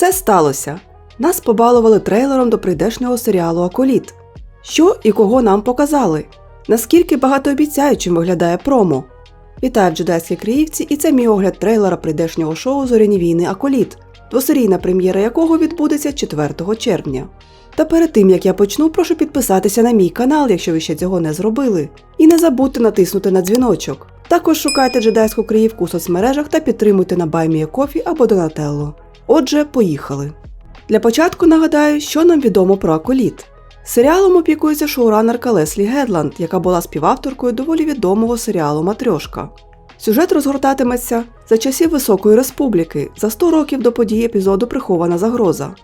Це сталося. Нас побалували трейлером до прийдешнього серіалу Аколіт. Що і кого нам показали? Наскільки багатообіцяючим виглядає промо? Вітаю в джедайській Криївці, і це мій огляд трейлера прийдешнього шоу Зоряні війни Аколіт, двосерійна прем'єра якого відбудеться 4 червня. Та перед тим як я почну, прошу підписатися на мій канал, якщо ви ще цього не зробили, і не забудьте натиснути на дзвіночок. Також шукайте джедайську Криївку у соцмережах та підтримуйте на BuyMeACoffee або Donatello. Отже, поїхали. Для початку нагадаю, що нам відомо про Аколіт. Серіалом опікується шоуранерка Леслі Гедланд, яка була співавторкою доволі відомого серіалу Матрьошка. Сюжет розгортатиметься за часів Високої Республіки, за 100 років до події епізоду Прихована загроза.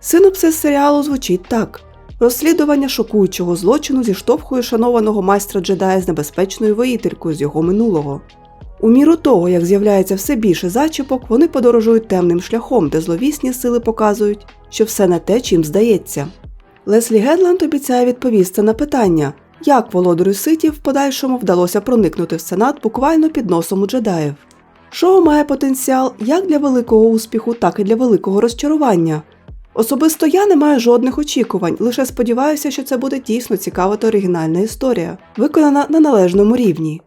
Синопсис серіалу звучить так: розслідування шокуючого злочину зіштовхує шанованого майстра джедая з небезпечною воїтелькою з його минулого. У міру того, як з'являється все більше зачіпок, вони подорожують темним шляхом, де зловісні сили показують, що все не те, чим здається. Леслі Гедланд обіцяє відповісти на питання, як володарю Ситі в подальшому вдалося проникнути в сенат буквально під носом у джедаїв. Шоу має потенціал як для великого успіху, так і для великого розчарування. Особисто я не маю жодних очікувань, лише сподіваюся, що це буде дійсно цікава та оригінальна історія, виконана на належному рівні.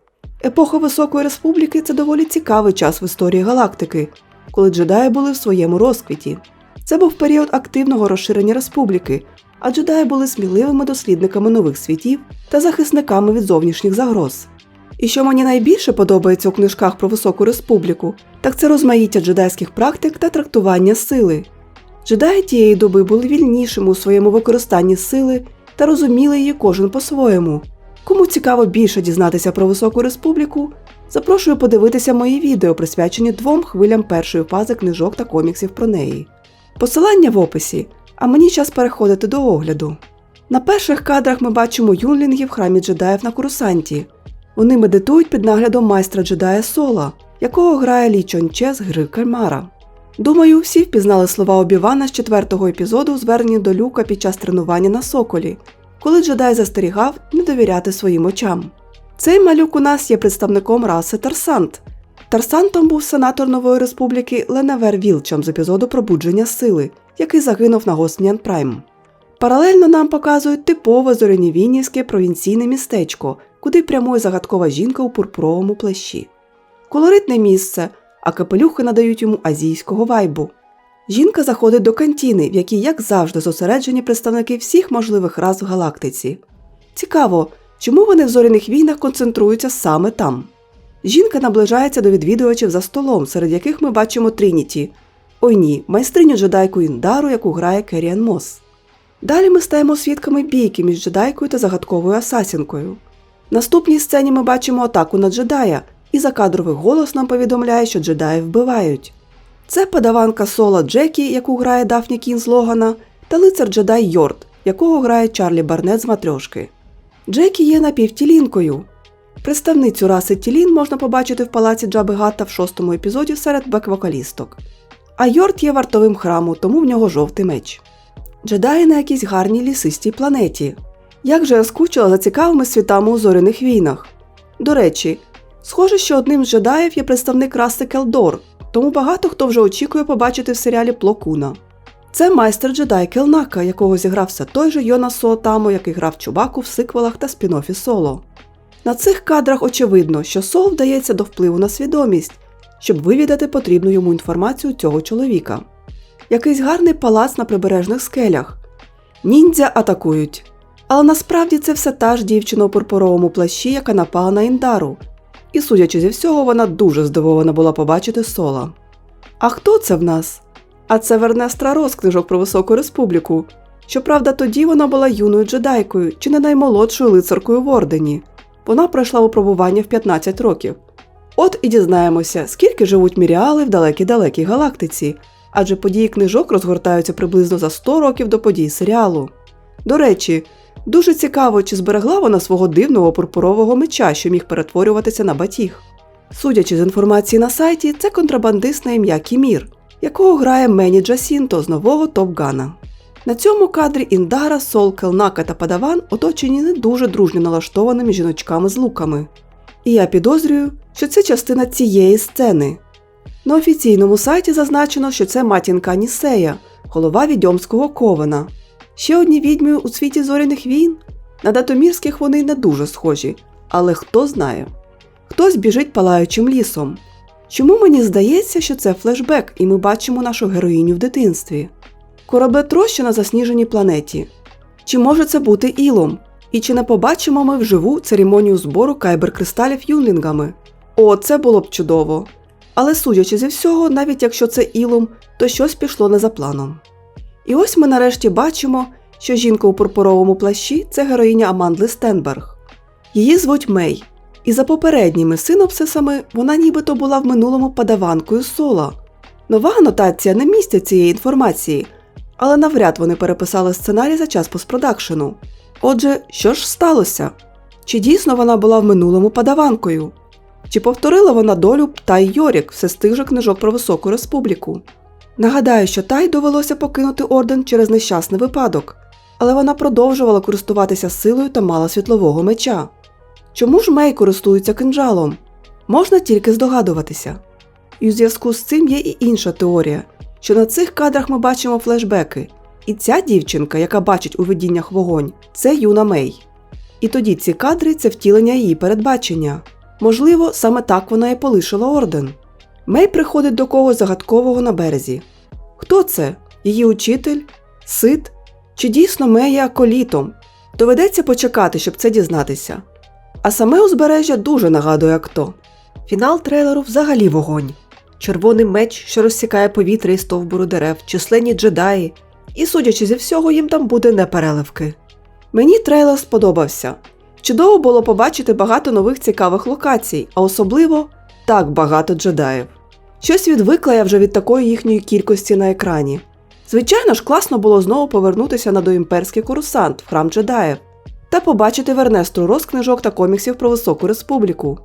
Епоха Високої Республіки це доволі цікавий час в історії галактики, коли джедаї були в своєму розквіті. Це був період активного розширення республіки, а джедаї були сміливими дослідниками нових світів та захисниками від зовнішніх загроз. І що мені найбільше подобається у книжках про Високу Республіку, так це розмаїття джедайських практик та трактування сили. Джедаї тієї доби були вільнішими у своєму використанні сили та розуміли її кожен по-своєму. Кому цікаво більше дізнатися про Високу Республіку, запрошую подивитися мої відео, присвячені двом хвилям першої фази книжок та коміксів про неї. Посилання в описі, а мені час переходити до огляду. На перших кадрах ми бачимо юнлінгів в храмі джедаїв на Курусанті. Вони медитують під наглядом майстра джедая Сола, якого грає Лі Чон Че з гри Кальмара. Думаю, всі впізнали слова Обівана з четвертого епізоду, звернені до люка під час тренування на соколі, коли джедай застерігав не довіряти своїм очам. Цей малюк у нас є представником раси Тарсант. Тарсантом був сенатор Нової Республіки Ленавер Вілчам з епізоду Пробудження сили, який загинув на Госніан Прайм. Паралельно нам показують типове зорянівінівське провінційне містечко, куди прямує загадкова жінка у пурпуровому плащі. Колоритне місце, а капелюхи надають йому азійського вайбу. Жінка заходить до кантіни, в якій, як завжди, зосереджені представники всіх можливих рас в галактиці. Цікаво, чому вони в зоряних війнах концентруються саме там. Жінка наближається до відвідувачів за столом, серед яких ми бачимо Трініті. Ой ні, майстриню джедайку Індару, яку грає Керіан Мос. Далі ми стаємо свідками бійки між джедайкою та загадковою асасінкою. Наступній сцені ми бачимо атаку на джедая, і закадровий голос нам повідомляє, що джедаї вбивають. Це подаванка Сола Джекі, яку грає Дафні Кін з Логана, та лицар джедай Йорд, якого грає Чарлі Барнет з матрьошки. Джекі є напівтілінкою. Представницю раси Тілін можна побачити в палаці Джаби Гатта в шостому епізоді серед бек-вокалісток. А Йорд є вартовим храму, тому в нього жовтий меч. Джедаї на якійсь гарній лісистій планеті. Як же я скучила за цікавими світами у зоряних війнах. До речі, схоже, що одним з джедаїв є представник раси Келдор, тому багато хто вже очікує побачити в серіалі Плокуна. Це майстер джедай Келнака, якого зіграв все той же Йона Соотамо, який грав Чубаку в сиквелах та спін-офі Соло. На цих кадрах очевидно, що Сол вдається до впливу на свідомість, щоб вивідати потрібну йому інформацію цього чоловіка. Якийсь гарний палац на прибережних скелях. Ніндзя атакують. Але насправді це все та ж дівчина у пурпуровому плащі, яка напала на Індару. І, судячи зі всього, вона дуже здивована була побачити сола. А хто це в нас? А це Вернестра Рос, книжок про Високу Республіку. Щоправда, тоді вона була юною джедайкою чи не наймолодшою лицаркою в Ордені. Вона пройшла випробування в 15 років. От і дізнаємося, скільки живуть міріали в далекій-далекій галактиці, адже події книжок розгортаються приблизно за 100 років до подій серіалу. До речі, дуже цікаво, чи зберегла вона свого дивного пурпурового меча, що міг перетворюватися на батіг. Судячи з інформації на сайті, це контрабандист на ім'я Кімір, якого грає Мені Джасінто з нового Топ-Гана. На цьому кадрі Індара, Сол, Келнака та Падаван оточені не дуже дружньо налаштованими жіночками з луками. І я підозрюю, що це частина цієї сцени. На офіційному сайті зазначено, що це матінка Нісея, голова відьомського ковена. Ще одні відьми у світі зоряних війн. На датомірських вони не дуже схожі, але хто знає. Хтось біжить палаючим лісом. Чому мені здається, що це флешбек, і ми бачимо нашу героїню в дитинстві? Кораблетроща на засніженій планеті. Чи може це бути Ілом? І чи не побачимо ми вживу церемонію збору кайбер-кристалів юнлінгами? О, це було б чудово. Але судячи зі всього, навіть якщо це Ілом, то щось пішло не за планом. І ось ми нарешті бачимо, що жінка у пурпуровому плащі це героїня Амандли Стенберг. Її звуть Мей, і за попередніми синопсисами вона нібито була в минулому падаванкою сола. Нова анотація не містить цієї інформації, але навряд вони переписали сценарій за час постпродакшену. Отже, що ж сталося? Чи дійсно вона була в минулому падаванкою? Чи повторила вона долю Тай Йорік все з тих же книжок про Високу Республіку? Нагадаю, що Тай довелося покинути орден через нещасний випадок, але вона продовжувала користуватися силою та мала світлового меча. Чому ж Мей користується кинджалом? Можна тільки здогадуватися. І у зв'язку з цим є і інша теорія, що на цих кадрах ми бачимо флешбеки, і ця дівчинка, яка бачить у видіннях вогонь, це юна Мей. І тоді ці кадри це втілення її передбачення. Можливо, саме так вона і полишила орден. Мей приходить до когось загадкового на березі. Хто це? Її учитель? Сид? Чи дійсно Мей є аколітом? Доведеться почекати, щоб це дізнатися. А саме узбережжя дуже нагадує хто. Фінал трейлеру взагалі вогонь. Червоний меч, що розсікає повітря і стовбуру дерев, численні джедаї, і, судячи зі всього, їм там буде непереливки. Мені трейлер сподобався. Чудово було побачити багато нових цікавих локацій, а особливо так багато джедаїв. Щось відвикла я вже від такої їхньої кількості на екрані. Звичайно ж, класно було знову повернутися на доімперський курсант в храм джедаїв та побачити Вернестру роз книжок та коміксів про Високу Республіку.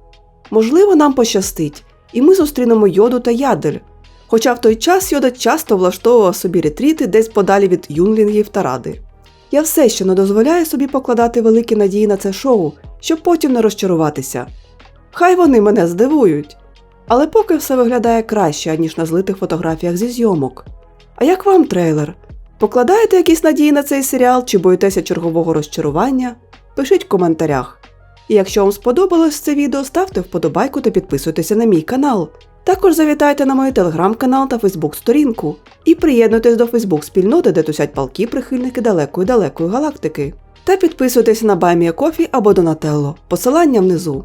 Можливо, нам пощастить, і ми зустрінемо йоду та ядель. Хоча в той час Йода часто влаштовував собі ретріти десь подалі від юнлінгів та ради. Я все ще не дозволяю собі покладати великі надії на це шоу, щоб потім не розчаруватися. Хай вони мене здивують. Але поки все виглядає краще, ніж на злитих фотографіях зі зйомок. А як вам трейлер? Покладаєте якісь надії на цей серіал чи боїтеся чергового розчарування? Пишіть в коментарях. І якщо вам сподобалось це відео, ставте вподобайку та підписуйтеся на мій канал. Також завітайте на мій телеграм-канал та фейсбук-сторінку і приєднуйтесь до фейсбук-спільноти, де тусять палки прихильники далекої далекої галактики. Та підписуйтесь на Баймія Кофі або Донателло. Посилання внизу.